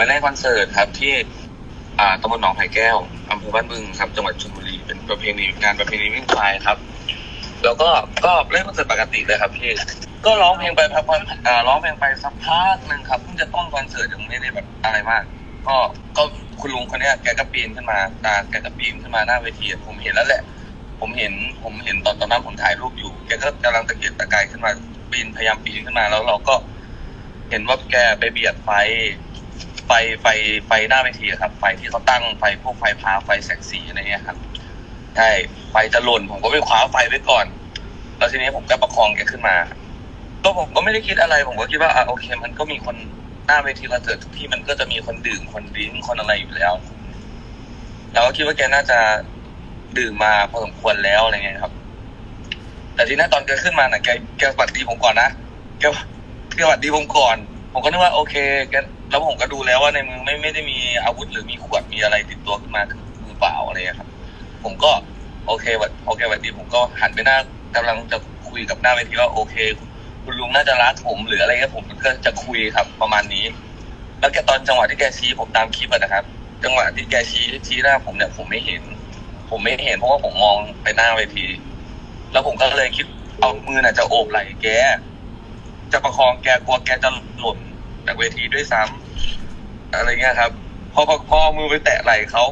ไปเล่นคอนเสิร์ตครับที่อ่าตำบลหนองไผ่แก้วอำเภอบ้านบึงครับจังหวัดชลบุรีเป็นประเพณีงานประเพณีวิ่งควายครับ แล้วก็ก็เล่นคอนเสิร์ตปกติเลยครับพี่ก็ร้องเพลงไปพักๆอ่าร้องเพลงไปสักพักหนึ่งครับเพิ่งจะต้นคอนเสิร์ตยังไม่ได้แบบอะไรมาก ก็ก็คุณลุงคนเนี้ยแกก็ปีนขึ้นมาตาแกก็ปีนขึ้นมาหน้าเวทีผมเห็นแล้วแหละ ผมเห็นผมเห็นตอนตอนนั้นผมถ่ายรูปอยู่แกก็กำลังตะเกียกตะกายขึ้นมาปีนพยายามปีนขึ้นมาแล้วเราก็ เห็นว่าแกไปเบียดไฟ ไฟไฟไฟหน้าเวทีอะครับ ไฟที่เขาตั้งไฟพวกไฟพาไฟแสงสีอะไรเงี้ยครับใช่ไฟจะหล่นผมก็ไปคว้าไฟไว้ก่อน แล้วทีนี้ผมก็ประคองแกขึ้นมา ก็ผมก็ไม่ได้คิดอะไร ผมก็คิดว่าอะโอเค มันก็มีคนหน้าเวทีคอนเสิร์ตทุกที่มันก็จะมีคนดื่มคนดิ้งคนอะไรอยู่แล้วเราก็คิดว่าแกน่าจะดื่มมาพอสมควรแล้วอะไรเงี้ยครับ แต่ทีนี้ตอนแกขึ้นมาน่ะแกแกสวัสดีผมก่อนนะแกแกสวัสดีผมก่อน ผมก็นึกว่าโอเคแก แล้วผมก็ดูแล้วว่าในมือไม่ไม่ได้มีอาวุธหรือมีขวดมีอะไรติดตัวขึ้นมาคือมือเปล่าอะไรเงี้ยครับ ผมก็โอเควัดโอเควัสดีผมก็หันไปหน้ากำลังจะคุยกับหน้าเวทีว่าโอเค คุณลุงน่าจะรักผมหรืออะไรเงี้ยผมก็จะคุยครับประมาณนี้ แล้วแกตอนจังหวะที่แกชี้ผมตามคลิปนะครับ จังหวะที่แกชี้ชี้หน้าผมเนี่ยผมไม่เห็น ผมไม่เห็นเพราะว่าผมมองไปหน้าเวที แล้วผมก็เลยคิดเอามือน่ะจะโอบไหล่แกจะประคองแกกลัวแกจะหล่น จากเวทีด้วยซ้ำอะไรเงี้ยครับพอพอพอมือไปแตะไหล่เขา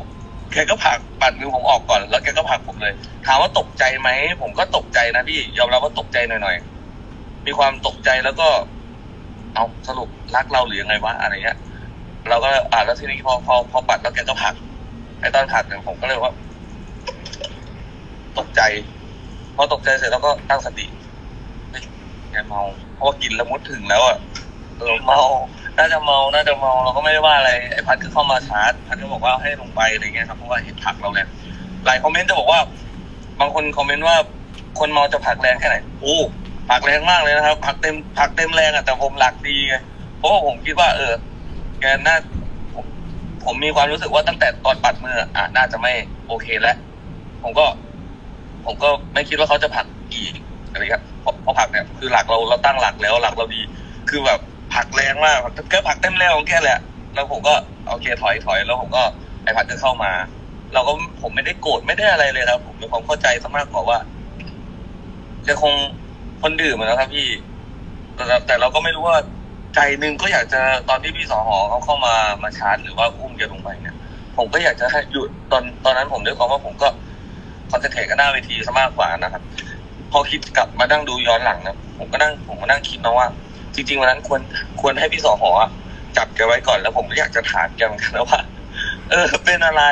แกก็ผลักปัดมือผมออกก่อน แล้วแกก็ผลักผมเลย ถามว่าตกใจไหมผมก็ตกใจนะพี่ยอมรับว่าตกใจหน่อยๆมีความตกใจแล้วก็ เอาสรุปรักเราหรือยังไงวะอะไรเงี้ยเราก็อ่าแล้วทีนี้พอพอพอปัดแล้วแกก็ผลักไอ้ตอนผลักเนี่ยผมก็เลยว่า ตกใจพอตกใจเสร็จแล้วก็ตั้งสติแกเมาเพราะว่ากินแล้วมุดถึงแล้วอะ เออเมา น่าจะเมา น่าจะเมาเราก็ไม่ได้ว่าอะไร ไอ้พัดก็เข้ามาชาร์จ พัดก็บอกว่าให้ลงไปอะไรเงี้ยครับ เพราะว่าเห็นผักเราแรงหลายคอมเมนต์จะบอกว่า บางคนคอมเมนต์ว่า คนเมาจะผักแรงแค่ไหน โอ้ผักแรงมากเลยนะครับ ผักเต็ม ผักเต็มแรงอะ แต่ผมหลักดีไง เพราะว่าผมคิดว่า เออ แกน่า ผมผมมีความรู้สึกว่าตั้งแต่ตอนปัดมือ อะ น่าจะไม่โอเคแล้ว ผมก็ ผมก็ไม่คิดว่าเขาจะผักอีกอะไรครับเพราะเพราะผักเนี่ย คือหลักเราเราตั้งหลักแล้วหลักเราดี คือแบบ ผักแรงมากแค่ผลักเต็มแรงของแกแหละ แล้วผมก็โอเคถอยถอยแล้วผมก็ไอ้ผัดก็เข้ามา เราก็ผมไม่ได้โกรธไม่ได้อะไรเลยครับผมมีความเข้าใจซะมากกว่าว่าแกคงคนดื่มนะครับพี่แต่แต่เราก็ไม่รู้ว่าใจหนึ่งก็อยากจะตอนที่พี่สอหอเขาเข้ามามาชาร์จหรือว่าอุ้มแกลงไปเนี่ยผมก็อยากจะให้หยุดตอนตอนนั้นผมด้วยความว่าผมก็คอนเซนเทรตกับหน้าเวทีซะมากกว่านะครับ พอคิดกลับมานั่งดูย้อนหลังนะผมก็นั่งผมก็นั่งคิดนะว่า จริงๆวันนั้นควรควรให้พี่สอหออะจับแกไว้ก่อนแล้วผมก็อยากจะถามแกเหมือนกันนะว่า เออ เป็นอะไร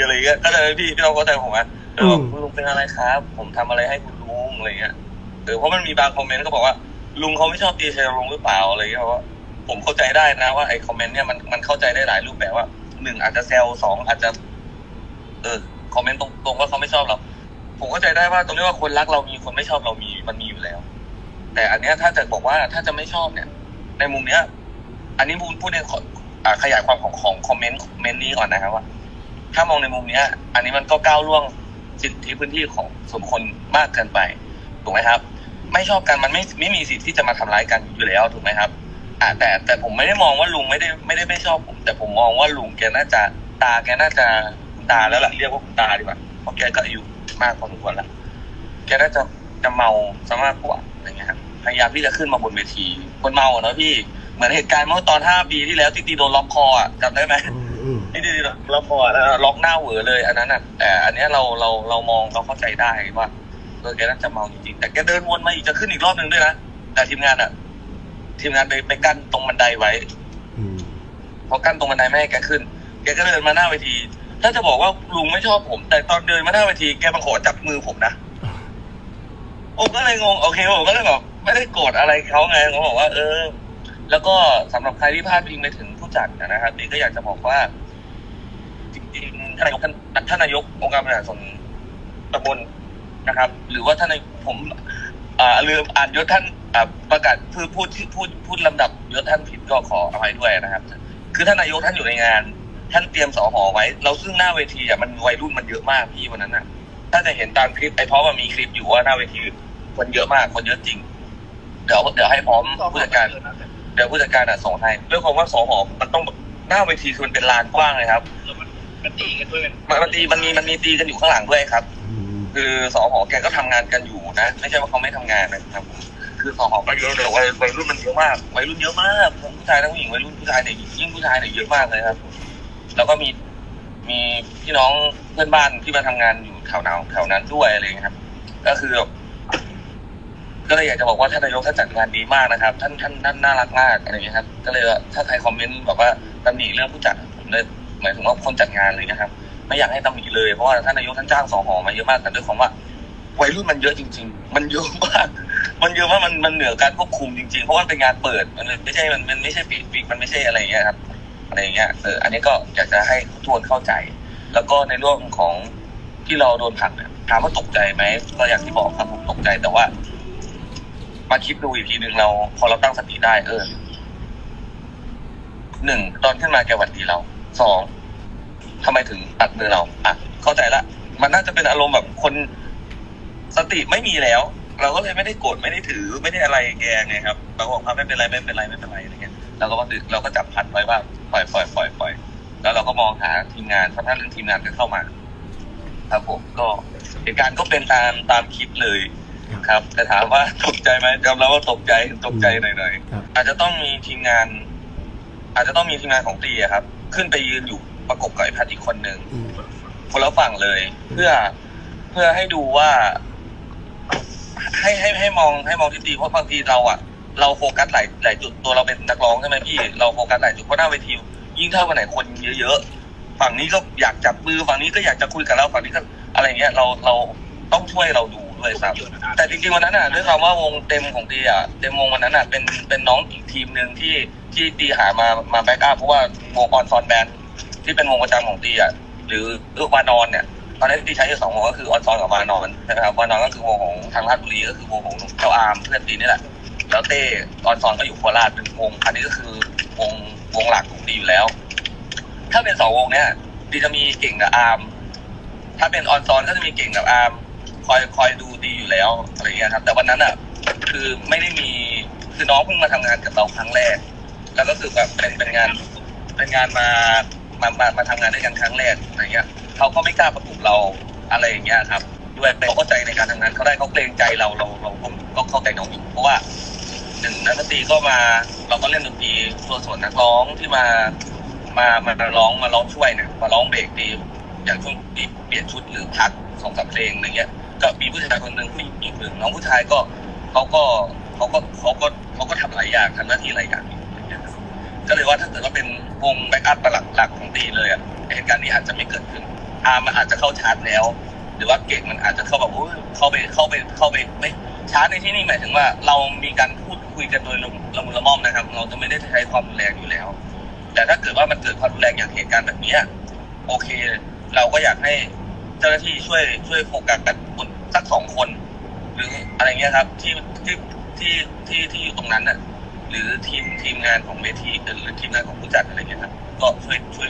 อะไรเงี้ยก็เลยพี่พี่เราก็ใจผมว่าเออคุณลุงเป็นอะไรครับ ผมทำอะไรให้คุณลุงอะไรเงี้ยเออเพราะมันมีบางคอมเมนต์ก็บอกว่า ลุงเขาไม่ชอบตีชัยลุงหรือเปล่าอะไรเงี้ยเพราะว่าผมเข้าใจได้นะว่าไอ้คอมเมนต์เนี่ยมันมันเข้าใจได้หลายรูปแบบว่าหนึ่งอาจจะแซวสองอาจจะ เออคอมเมนต์ตรงๆว่าเขาไม่ชอบเรา ผมเข้าใจได้ว่าตรงนี้ว่าคนรักเรามีคนไม่ชอบเรามีมันมีอยู่แล้ว แต่อันเนี้ยถ้าจะบอกว่าถ้าจะไม่ชอบเนี่ย ในมุมเนี้ย อันนี้พูดพูดในขออ่าขยายความของของคอมเมนต์คอมเมนต์นี้ก่อนนะครับว่า ถ้ามองในมุมเนี้ย อันนี้มันก็ก้าวล่วงสิทธิพื้นที่ของส่วนคคลมากเกินไปถูกไหมครับ ไม่ชอบกันมันไม่ไม่มีสิทธิ์ที่จะมาทำร้ายกันอยู่แล้วถูกไหมครับอ่าแต่แต่ผมไม่ได้มองว่าลุงไม่ได้ไม่ได้ไม่ชอบผม แต่ผมมองว่าลุงแกน่าจะตาแกน่าจะคุณตาแล้วล่ะเรียกว่าคุณตาดีกว่าเพราะแกก็อายุมากพอสมควรแล้วแกน่าจะจะเมาซะมากกว่าอะไรเงี้ยครับ พยายามที่จะขึ้นมาบนเวที คนเมาอะเนาะพี่ เหมือนเหตุการณ์เมื่อตอนห้าปีที่แล้วที่ตีโดนล็อกคออะจำได้ไหมอืมอืมที่ดีๆเราพอแล้วล็อกหน้าเหวอเลยอันนั้นอะแต่อันเนี้ยเราเราเรามองเราเข้าใจได้ว่าเออแกน่าจะเมาจริงๆแต่แกเดินวนมาอีกจะขึ้นอีกรอบหนึ่งด้วยนะแต่ทีมงานอะ ทีมงานไปไปกั้นตรงบันไดไว้อืมพอกั้นตรงบันไดไม่ให้แกขึ้น แกก็เดินมาหน้าเวที ถ้าจะบอกว่าลุงไม่ชอบผม แต่ตอนเดินมาหน้าเวทีแกมาขอจับมือผมนะผมก็เลยงงโอเคผมก็เลยแบบ ไม่ได้โกรธอะไรเขาไงเขาบอกว่า เออ แล้วก็สำหรับใครที่พลาดพิงไปถึงผู้จัดนะครับนี่ก็อยากจะบอกว่า จริงๆท่านนายกท่านท่านนายกองค์การบริหารส่วนตำบลนะครับ หรือว่าท่านในผมอ่าลืมอ่านยศท่านประกาศพูดพูดพูดพูดลำดับยศท่านผิดก็ขออภัยด้วยนะครับ คือท่านนายกท่านอยู่ในงาน ท่านเตรียมสอหอไว้ เราซึ่งหน้าเวทีอะมันวัยรุ่นมันเยอะมากพี่วันนั้นอะถ้าจะเห็นตามคลิปไอ้เพราะมันมีคลิปอยู่ว่าหน้าเวทีคนเยอะมากคนเยอะจริง เดี๋ยวเดี๋ยวให้พร้อมผู้จัดการเดี๋ยวผู้จัดการอะส่งให้ด้วยความว่าสอหอมันต้องหน้าเวทีคือมันเป็นลานกว้างเลยครับแล้วมันมันตีกันด้วยกันมันมันตีมันมีมันมีตีกันอยู่ข้างหลังด้วยครับ คือสอหอแกก็ทำงานกันอยู่นะไม่ใช่ว่าเขาไม่ทำงานนะครับ คือสอหอก็เยอะเลยวัยวัยรุ่นมันเยอะมากวัยรุ่นเยอะมากทั้งผู้ชายทั้งผู้หญิงวัยรุ่นผู้ชายเนี่ยยิ่งผู้ชายเนี่ยเยอะมากเลยครับ แล้วก็มีมีพี่น้องเพื่อนบ้านที่มาทำงานอยู่แถวนั้นแถวนั้นด้วยอะไรอย่างเงี้ยครับ ก็คือแบบ ก็เลยอยากจะบอกว่าท่านนายกท่านจัดงานดีมากนะครับ ท่านท่านท่านน่ารักมากอะไรอย่างเงี้ยครับ ก็เลยว่าถ้าใครคอมเมนต์แบบว่าตำหนิเรื่องผู้จัดผมเลยหมายถึงว่าคนจัดงานเลยนะครับ ไม่อยากให้ตำหนิเลยเพราะว่าท่านนายกท่านจ้างสอหอมาเยอะมากแต่ด้วยความว่าวัยรุ่นมันเยอะจริง ๆ มันเยอะมาก มันเยอะมากมันมันเหนือการควบคุมจริงๆ เพราะว่าเป็นงานเปิด มันไม่ใช่ มันมันไม่ใช่ปิดปิดมันไม่ใช่อะไรอย่างเงี้ยครับ อะไรอย่างเงี้ย เออ อันนี้ก็อยากจะให้ทุกคนเข้าใจ แล้วก็ในเรื่องของที่เราโดนผักเนี่ยถามว่าตกใจไหมก็อย่างที่บอกครับผมตกใจแต่ว่า มาคิดดูอีกทีหนึ่งเรา พอเราตั้งสติได้ เออหนึ่งตอนขึ้นมาแกหวัดดีเราสองทำไมถึงตัดมือเราอะเข้าใจละ มันน่าจะเป็นอารมณ์แบบคนสติไม่มีแล้ว เราก็เลยไม่ได้โกรธไม่ได้ถือไม่ได้อะไรแกไงครับเราบอกว่าไม่เป็นไรไม่เป็นไรไม่เป็นไรอะไรเงี้ยเราก็ว่าเราก็จับพันไว้ว่าปล่อยปล่อยปล่อยปล่อยแล้วเราก็มองหาทีมงานสักพักหนึ่งทีมงานก็เข้ามา ครับผมก็เหตุการณ์ก็เป็นตามตามคลิปเลย ครับแต่ถามว่าตกใจไหมยอมรับว่าตกใจตกใจหน่อยๆครับอาจจะต้องมีทีมงาน อาจจะต้องมีทีมงานของตีอะครับ ขึ้นไปยืนอยู่ประกบกับไอ้พัดอีกคนหนึ่ง อืมคนละฝั่งเลย เพื่อเพื่อให้ดูว่า ให้ให้ให้มองให้มองที่ตีเพราะบางทีเราอะเราโฟกัสหลายหลายจุดตัวเราเป็นนักร้องใช่ไหมพี่เราโฟกัสหลายจุดเพราะหน้าเวทียิ่งถ้าวันไหนคนเยอะๆฝั่งนี้ก็อยากจับมือฝั่งนี้ก็อยากจะคุยกับเราฝั่งนี้ก็อะไรเงี้ยเราเราต้องช่วยเราดู ด้วยซ้ำแต่จริงๆวันนั้นอะด้วยความว่าวงเต็มของตีอะเต็มวงวันนั้นอะเป็นเป็นน้องอีกทีมหนึ่งที่ที่ตีหามามาแบ็กอัพเพราะว่าวงออนซอนแบนที่เป็นวงประจำของตีอะหรือหรือวานอนเนี่ยตอนนี้ตีใช้อยู่สองวงก็คือออนซอนกับวานอนนะครับวานอนก็คือวงของทางราชบุรีก็คือวงของเจ้าอาร์มเพื่อนตีนี่แหละแล้วเต้ออนซอนก็อยู่โคราชเป็นวงอันนี้ก็คือวงวงหลักของตีอยู่แล้ว ถ้าเป็นสองวงเนี้ยตีจะมีเก่งกับอาร์มถ้าเป็นออนซอนก็จะมีเก่งกับอาร์ม คอยคอยดูดีอยู่แล้วอะไรเงี้ยครับ แต่วันนั้นอะ คือไม่ได้มีคือน้องเพิ่งมาทำงานกับเราครั้งแรก แล้วก็คือแบบเป็นเป็นงานเป็นงานมามามามาทำงานด้วยกันครั้งแรกอะไรเงี้ยเขาก็ไม่กล้าประกบเราอะไรอย่างเงี้ยครับ ด้วยเขาเข้าใจในการทำงานเขาได้เขาเกรงใจเราเราเราผมก็เข้าใจน้องอยู่เพราะว่าหนึ่งนักดนตรีก็มาเราก็เล่นดนตรีส่วนส่วนนักร้องที่มามามาร้องมาร้องช่วยเนี่ยมาร้องเบรกดีอย่างช่วงที่เปลี่ยนชุดหรือพักสองสามเพลงอะไรเงี้ย ก็มีผู้ชายคนหนึ่งผู้หญิงอีกหนึ่งน้องผู้ชายก็เขาก็เขาก็เขาก็เขาก็ทำหลายอย่างทำหน้าที่หลายอย่างก็เลยว่าถ้าเกิดว่าเป็นวงแบ็กอัพหลักหลักของตีเลยอะเหตุการณ์นี้อาจจะไม่เกิดขึ้นอาร์มันอาจจะเข้าชาร์จแล้ว หรือว่าเก่งมันอาจจะเข้าแบบโอ้ยเข้าไปเข้าไปเข้าไปไม่ชาร์จในที่นี่หมายถึงว่า เรามีการพูดคุยกันโดยละมุนละมุนละม่อมนะครับ เราจะไม่ได้ใช้ความรุนแรงอยู่แล้ว แต่ถ้าเกิดว่ามันเกิดความรุนแรงอย่างเหตุการณ์แบบนี้โอเค เราก็อยากให้เจ้าหน้าที่ช่วยช่วยโฟกัสกัน คนสักสองคน หรืออะไรเงี้ยครับ ที่ที่ที่ที่ที่อยู่ตรงนั้นน่ะ หรือทีมทีมงานของเวทีหรือทีมงานของผู้จัดอะไรเงี้ยครับ ก็ช่วยช่วย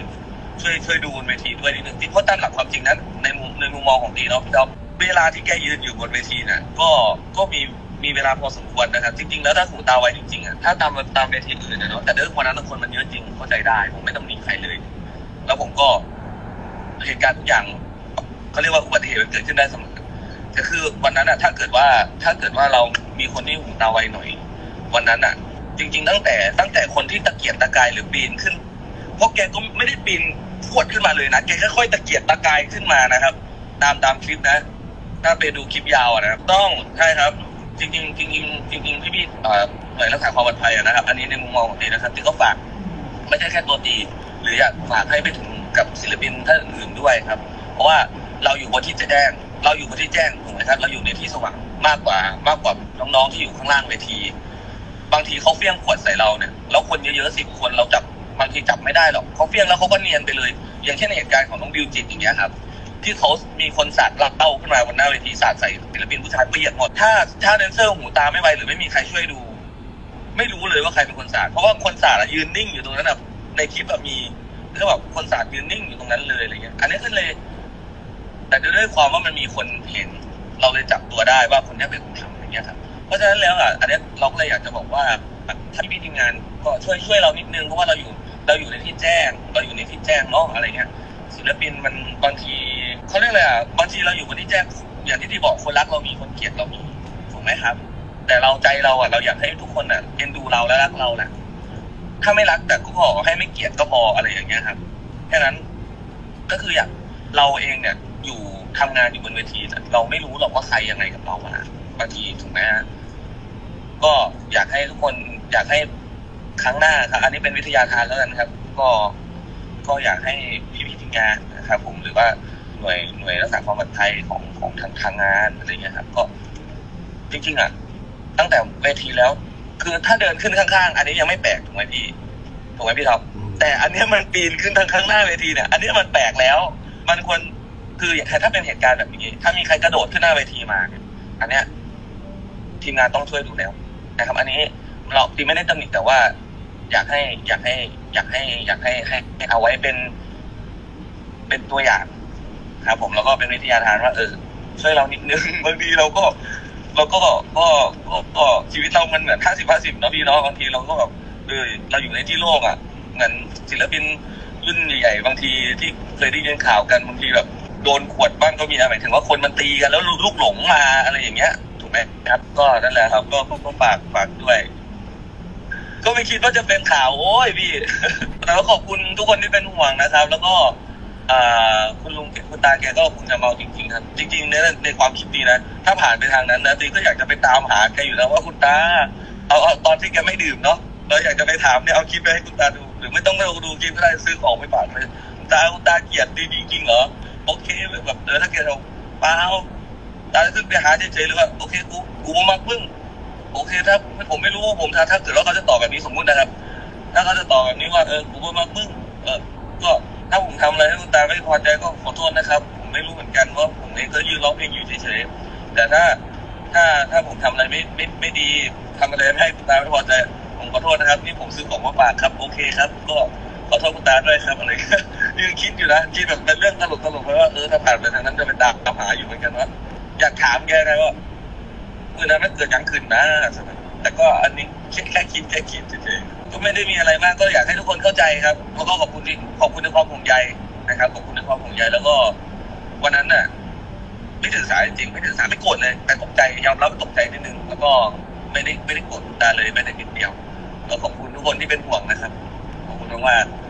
ช่วยช่วยดูบนเวทีด้วยนิดนึงที่เพราะตามหลักความจริงนั้นในมุมในมุมมองของตีเนาะพี่จ๊อบเวลาที่แกยืนอยู่บนเวทีน่ะ ก็ก็มีมีเวลาพอสมควรนะครับ จริง ๆ แล้วถ้าหูตาไวจริงๆอะถ้าตามตามเวทีอื่นเนาะแต่เรื่องวันนั้นคนมันเยอะจริงเข้าใจได้ ผมไม่ต้องหนีใครเลย แล้วผมก็เหตุการณ์ทุกอย่างเขาเรียกว่าอุบัติเหตุมันเกิดขึ้นได้เสมอ แต่คือวันนั้นอะถ้าเกิดว่าถ้าเกิดว่าเรามีคนที่หูตาไวหน่อย วันนั้นอะจริง ๆ ตั้งแต่ตั้งแต่คนที่ตะเกียกตะกายหรือปีนขึ้นเพราะแกก็ไม่ได้ปีนพวดขึ้นมาเลยนะแกค่อยๆตะเกียกตะกายขึ้นมานะครับ ตามตามคลิปนะ ถ้าไปดูคลิปยาวนะครับ ต้องใช่ครับ จริง ๆ จริง ๆ จริง ๆ พี่พี่ๆเอ่อหน่วยรักษาความปลอดภัยนะครับ อันนี้ในมุมมองของตีนะครับตีก็ฝากไม่ใช่แค่ตัวตี หรืออยากฝากให้ไปถึงกับศิลปินท่านอื่นๆด้วยครับ เพราะว่าเราอยู่บนที่จะแจ้ง เราอยู่บนที่แจ้งถูกไหมครับเราอยู่ในที่สว่างมากกว่ามากกว่าน้องๆที่อยู่ข้างล่างเวที บางทีเขาเฟี้ยงขวดใส่เราเนี่ยแล้วคนเยอะๆสิบคนเราจับบางทีจับไม่ได้หรอกเขาเฟี้ยงแล้วเขาก็เนียนไปเลย อย่างเช่นเหตุการณ์ของน้องบิวจิตอย่างเงี้ยครับ ที่เขามีคนสาดเหล้าขึ้นมาบนหน้าเวทีสาดใส่ศิลปินผู้ชายเปียกหมดถ้าถ้าแดนเซอร์หูตาไม่ไวหรือไม่มีใครช่วยดู ไม่รู้เลยว่าใครเป็นคนสาดเพราะว่าคนสาดอะยืนนิ่งอยู่ตรงนั้นอะในคลิปอะมีแล้วแบบคนสาดยืนนิ่งอยู่ตรงนั้นเลยอะไรเงี้ยอันนี้ก็เลย แต่ด้วยความว่ามันมีคนเห็น เราเลยจับตัวได้ว่าคนนี้เป็นคนทำอย่างเงี้ยครับเพราะฉะนั้นแล้วอะอันนี้เราก็เลยอยากจะบอกว่าถ้าพี่ทีมงานก็ช่วยช่วยเรานิดนึงเพราะว่าเราอยู่เราอยู่ในที่แจ้ง เราอยู่ในที่แจ้งเนาะอะไรเงี้ยศิลปินมันบางทีเขาเรียกอะไรอะบางทีเราอยู่บนที่แจ้งอย่างที่ที่บอกคนรักเรามีคนเกลียดเรามีถูกไหมครับ แต่เราใจเราอะเราอยากให้ทุกคนอะเอ็นดูเราและรักเราแหละถ้าไม่รักแต่ก็ขอให้ไม่เกลียดก็พออะไรอย่างเงี้ยครับแค่นั้นก็คืออยากเราเองเนี่ย อยู่ทำงานอยู่บนเวทีเราไม่รู้หรอกว่าใครยังไงกับเราอะบางทีถูกไหมฮะก็อยากให้ทุกคนอยากให้ครั้งหน้าครับ อันนี้เป็นวิทยาทานแล้วกันครับ ก็ก็อยากให้พี่ๆทีมงานนะครับ ผมหรือว่าหน่วยหน่วยรักษาความปลอดภัยของของทางทางงานอะไรเงี้ยครับ ก็จริงๆอะตั้งแต่เวทีแล้ว คือถ้าเดินขึ้นข้างๆ อันนี้ยังไม่แปลกถูกไหมพี่ถูกไหมพี่ท็อปแต่อันนี้มันปีนขึ้นทางข้างหน้าเวทีเนี่ย อันนี้มันแปลกแล้ว มันควร คืออย่างถ้าเป็นเหตุการณ์แบบนี้ ถ้ามีใครกระโดดขึ้นหน้าเวทีมาเนี่ยอันเนี้ยทีมงานต้องช่วยดูแล้วนะครับ อันนี้เราตีไม่ได้ตำหนิแต่ว่า อยากให้อยากให้ อยากให้ อยากให้ให้ให้เอาไว้เป็น เป็นตัวอย่างครับผมแล้วก็เป็นวิทยาทานว่าเออช่วยเรานิดนึงบางทีเราก็เราก็ก็ก็ชีวิตเรามันเหมือนห้าสิบห้าสิบเนาะพี่เนาะบางทีเราก็แบบเออเราอยู่ในที่โลกอะเหมือนศิลปินรุ่นใหญ่ๆบางทีที่เคยได้ยินข่าวกันบางทีแบบ โดนขวดบ้างก็มีอะหมายถึงว่าคนมันตีกันแล้วลูกหลงมาอะไรอย่างเงี้ย ถูกไหมครับ ก็นั่นแหละครับก็ก็ก็ฝากฝากด้วย ก็ไม่คิดว่าจะเป็นข่าวโอ้ยพี่แต่ก็ขอบคุณทุกคนที่เป็นห่วงนะครับ แล้วก็คุณลุงคุณตาแกก็คงจะเมาจริงๆครับจริงๆในในความคิดดีนะถ้าผ่านไปทางนั้นนะตีก็อยากจะไปตามหาแกอยู่แล้วว่าคุณตาเอาเอาตอนที่แกไม่ดื่มเนาะเราอยากจะไปถามเนี่ยเอาคลิปไปให้คุณตาดู หรือไม่ต้องไปดูคลิปก็ได้ซื้อของไปฝากเลยตาคุณตาเกลียดดีจริงๆเหรอ โอเคแบบเออถ้าแกเราเปล่าตาจะขึ้นไปหาเฉยๆหรือว่าโอเคกูกูมาพึ่งโอเคถ้าผมไม่รู้ผมถ้าถ้าเกิดว่าเขาจะตอบแบบนี้สมมุตินะครับ ถ้าเขาจะตอบแบบนี้ว่าเออกูมาพึ่งเออก็ถ้าผมทำอะไรให้คุณตาไม่พอใจก็ขอโทษนะครับ ผมไม่รู้เหมือนกันว่าผมเองก็ยืนร้องเพลงอยู่เฉยๆแต่ถ้าถ้าถ้าผมทำอะไรไม่ไม่ไม่ดีทำอะไรให้คุณตาไม่พอใจผมขอโทษนะครับที่ผมซื้อของมาฝากครับ โอเคครับ ก็ ขอโทษคุณตาด้วยครับอะไรยังคิดอยู่นะคิดแบบเป็นเรื่องตลกตลกๆไปว่าเออถ้าผ่านไปทางนั้นจะไปตามตามหาอยู่เหมือนกันว่าอยากถามแกไงว่าเมื่อนั้นมันเกิดยังขึ้นนะแต่ก็อันนี้แค่คิดแค่คิดเฉยๆก็ไม่ได้มีอะไรมากก็อยากให้ทุกคนเข้าใจครับแล้วก็ขอบคุณที่ขอบคุณในความห่วงใยนะครับขอบคุณในความห่วงใยแล้วก็ วันนั้นน่ะไม่ถือสายจริงไม่ถือสายไม่โกรธเลย แต่ตกใจยอมรับว่าตกใจนิดนึงแล้วก็ไม่ได้ไม่ได้โกรธคุณตาเลยไม่ได้นิดเดียวแล้วขอบคุณทุกคนที่เป็นห่วงนะครับ Gillette.